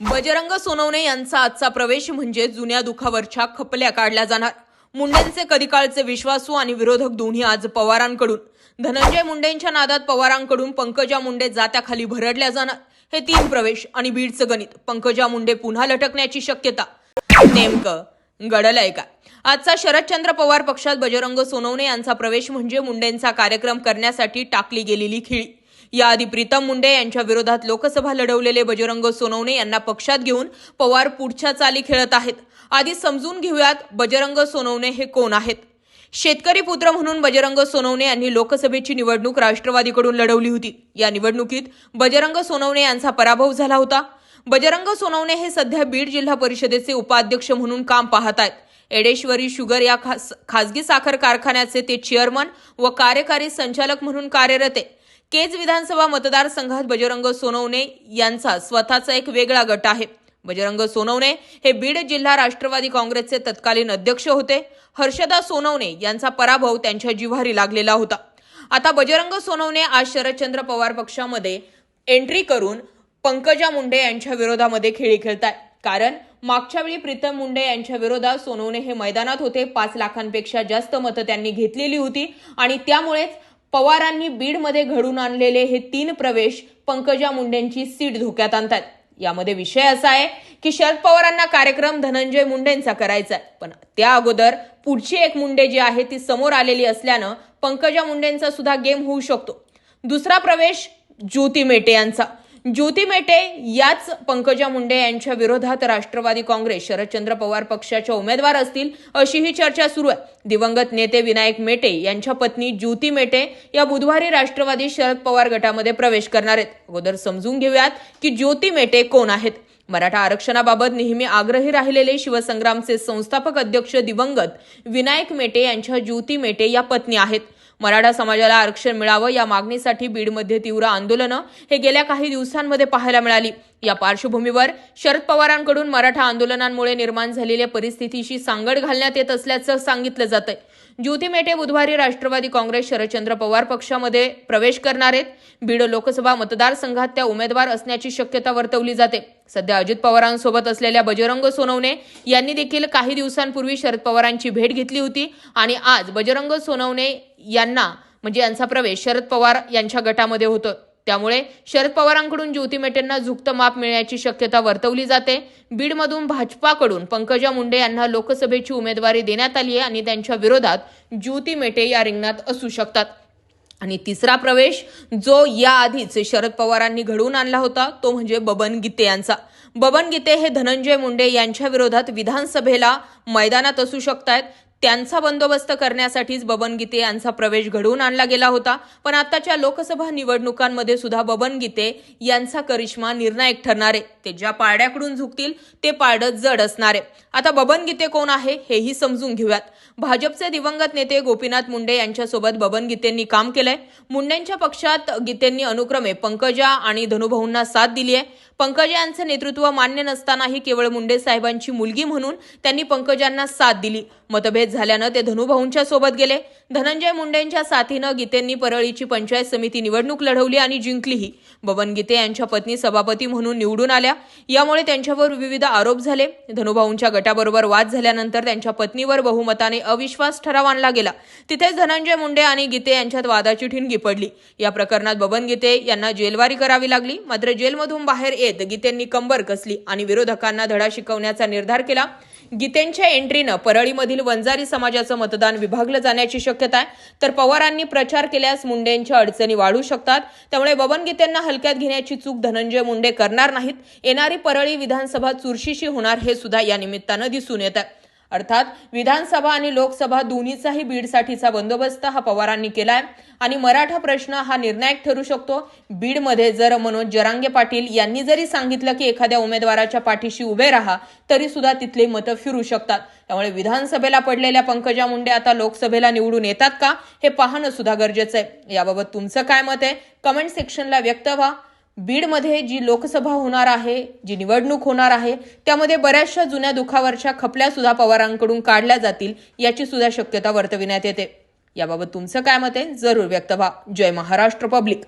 बजरंग सोनवणे यांचा आजचा प्रवेश म्हणजे जुन्या दुखावरच्या खपल्या काढल्या जाणार. मुंडेंचे कधीकाळचे विश्वासू आणि विरोधक दोन्ही आज पवारांकडून. धनंजय मुंडेंच्या नादात पवारांकडून पंकजा मुंडे जात्याखाली भरडल्या जाणार. हे तीन प्रवेश आणि बीडचं गणित. पंकजा मुंडे पुन्हा लटकण्याची शक्यता. नेमकं घडलंय का आजचा शरदचंद्र पवार पक्षात बजरंग सोनवणे यांचा प्रवेश म्हणजे मुंडेंचा कार्यक्रम करण्यासाठी टाकली गेलेली खिळी. याआधी प्रीतम मुंडे यांच्या विरोधात लोकसभा लढवलेले बजरंग सोनवणे यांना पक्षात घेऊन पवार पुढच्या चाली खेळत आहेत. आधी समजून घेऊयात बजरंग सोनवणे हे कोण आहेत. शेतकरी पुत्र म्हणून बजरंग सोनवणे यांनी लोकसभेची निवडणूक राष्ट्रवादीकडून लढवली होती. या निवडणुकीत बजरंग सोनवणे यांचा पराभव झाला होता. बजरंग सोनवणे हे सध्या बीड जिल्हा परिषदेचे उपाध्यक्ष म्हणून काम पाहत आहेत. एडेश्वरी शुगर या खास खासगी साखर कारखान्याचे ते चेअरमन व कार्यकारी संचालक म्हणून कार्यरत आहे. केज विधानसभा मतदारसंघात बजरंग सोनवणे यांचा स्वतःचा एक वेगळा गट आहे. बजरंग सोनवणे हे बीड जिल्हा राष्ट्रवादी काँग्रेसचे तत्कालीन अध्यक्ष होते. हर्षदा सोनवणे यांचा पराभव त्यांच्या जिव्हारी लागलेला होता. आता बजरंग सोनवणे आज शरदचंद्र पवार पक्षामध्ये एंट्री करून पंकजा मुंडे यांच्या विरोधामध्ये खेळी खेळताय. कारण मागच्या वेळी प्रीतम मुंडे यांच्या विरोधात सोनवणे हे मैदानात होते. पाच लाखांपेक्षा जास्त मतं त्यांनी घेतलेली होती आणि त्यामुळेच पवारांनी बीडमध्ये घडून आणलेले हे तीन प्रवेश पंकजा मुंडेंची सीट धोक्यात आणतात. यामध्ये विषय असा आहे की शरद पवारांना कार्यक्रम धनंजय मुंडेंचा करायचा आहे. पण त्या अगोदर पुढची एक मुंडे जी आहे ती समोर आलेली असल्यानं पंकजा मुंडेंचा सुद्धा गेम होऊ शकतो. दुसरा प्रवेश ज्योती मेटे यांचा. ज्योती मेटे याच पंकजा मुंडे यांच्या विरोधात राष्ट्रवादी काँग्रेस शरदचंद्र पवार पक्षाच्या उमेदवार असतील अशी ही चर्चा सुरू आहे. दिवंगत नेते विनायक मेटे यांच्या पत्नी ज्योती मेटे या बुधवारी राष्ट्रवादी शरद पवार गटामध्ये प्रवेश करणार आहेत. अगोदर समजून घेऊयात की ज्योती मेटे कोण आहेत. मराठा आरक्षणाबाबत नेहमी आग्रही राहिलेले शिवसंग्रामचे संस्थापक अध्यक्ष दिवंगत विनायक मेटे यांच्या ज्योती मेटे या पत्नी आहेत. मराठा समाजाला आरक्षण मिळावं या मागणीसाठी बीडमध्ये तीव्र आंदोलनं हे गेल्या काही दिवसांमध्ये पाहायला मिळाली. या पार्श्वभूमीवर शरद पवारांकडून मराठा आंदोलनांमुळे निर्माण झालेल्या परिस्थितीशी सांगड घालण्यात येत असल्याचं सांगितलं जातंय. ज्योती मेटे बुधवारी राष्ट्रवादी काँग्रेस शरदचंद्र पवार पक्षामध्ये प्रवेश करणार आहेत. बीड लोकसभा मतदारसंघात त्या उमेदवार असण्याची शक्यता वर्तवली जाते. सध्या अजित पवारांसोबत असलेल्या बजरंग सोनवणे यांनी देखील काही दिवसांपूर्वी शरद पवारांची भेट घेतली होती आणि आज बजरंग सोनवणे यांना म्हणजे यांचा प्रवेश शरद पवार यांच्या गटामध्ये होतं. त्यामुळे शरद पवारांकडून ज्योती मेटेंना झुकतं माप मिळण्याची शक्यता वर्तवली जाते. बीडमधून भाजपाकडून पंकजा मुंडे यांना लोकसभेची उमेदवारी देण्यात आली आहे आणि त्यांच्या विरोधात ज्योती मेटे या रिंगणात असू शकतात. आणि तिसरा प्रवेश जो याआधीच शरद पवारांनी घडवून आणला होता तो म्हणजे बबन गीते यांचा. बबन गीते हे धनंजय मुंडे यांच्या विरोधात विधानसभेला मैदानात असू शकतायत. त्यांचा बंदोबस्त करण्यासाठीच बबन गीते यांचा प्रवेश घडवून आणला गेला होता. पण आताच्या लोकसभा निवडणुकांमध्ये सुद्धा बबन गीते यांचा करिश्मा निर्णायक ठरणार. आहे ते ज्या पारड्याकडून झुकतील ते पारडं जड असणार. आहे आता बबन गीते कोण आहे हेही समजून घेऊयात. भाजपचे दिवंगत नेते गोपीनाथ मुंडे यांच्यासोबत बबन गीतेंनी काम केलंय. मुंडेंच्या पक्षात गीतेंनी अनुक्रमे पंकजा आणि धनुभाऊंना साथ दिली आहे. पंकजा यांचं नेतृत्व मान्य नसतानाही केवळ मुंडे साहेबांची मुलगी म्हणून त्यांनी पंकजांना साथ दिली. मतभेद झाल्यानं ते धनुभाऊंच्या सोबत गेले. धनंजय मुंडेंच्या साथीनं गीतेंनी परळीची पंचायत समिती निवडणूक लढवली आणि जिंकलीही. बबन गीते यांच्या पत्नी सभापती म्हणून निवडून आल्या. यामुळे त्यांच्यावर विविध आरोप झाले. धनुभाऊंच्या गटाबरोबर वाद झाल्यानंतर त्यांच्या पत्नीवर बहुमताने अविश्वास ठराव आणला गेला. तिथेच धनंजय मुंडे आणि गीते यांच्यात वादाची ठिणगी पडली. या प्रकरणात बबन गीते यांना जेलवारी करावी लागली. मात्र जेलमधून बाहेर येत गीतेंनी कंबर कसली आणि विरोधकांना धडा शिकवण्याचा निर्धार केला. गीतेंच्या एंट्रीनं परळीमधील वंजारी समाजाचं मतदान विभागलं जाण्याची शक्यता आहे. तर पवारांनी प्रचार केल्यास मुंडेंच्या अडचणी वाढू शकतात. त्यामुळे बबनगीतेंना हलक्यात घेण्याची चूक धनंजय मुंडे करणार नाहीत. येणारी परळी विधानसभा चुरशीशी होणार हे सुद्धा या निमित्तानं दिसून येत आहे. अर्थात विधानसभा आणि लोकसभा दोन्हीचाही बीडसाठीचा बंदोबस्त हा पवारांनी केलाय. आणि मराठा प्रश्न हा निर्णायक ठरू शकतो. बीडमध्ये जर मनोज जरांगे पाटील यांनी जरी सांगितलं की एखाद्या उमेदवाराच्या पाठीशी उभे राहा तरी सुद्धा तिथले मतं फिरू शकतात. त्यामुळे विधानसभेला पडलेल्या पंकजा मुंडे आता लोकसभेला निवडून येतात का हे पाहणं सुद्धा गरजेचं आहे. याबाबत तुमचं काय मत आहे? कमेंट सेक्शनला व्यक्त व्हा. बीडमध्ये जी लोकसभा होणार आहे जी निवडणूक होणार आहे त्यामध्ये बऱ्याचशा जुन्या दुखावरच्या खपल्या सुद्धा पवारांकडून काढल्या जातील याची सुद्धा शक्यता वर्तविण्यात येते. याबाबत तुमचं काय मत आहे? जरूर व्यक्त व्हा. जय महाराष्ट्र पब्लिक.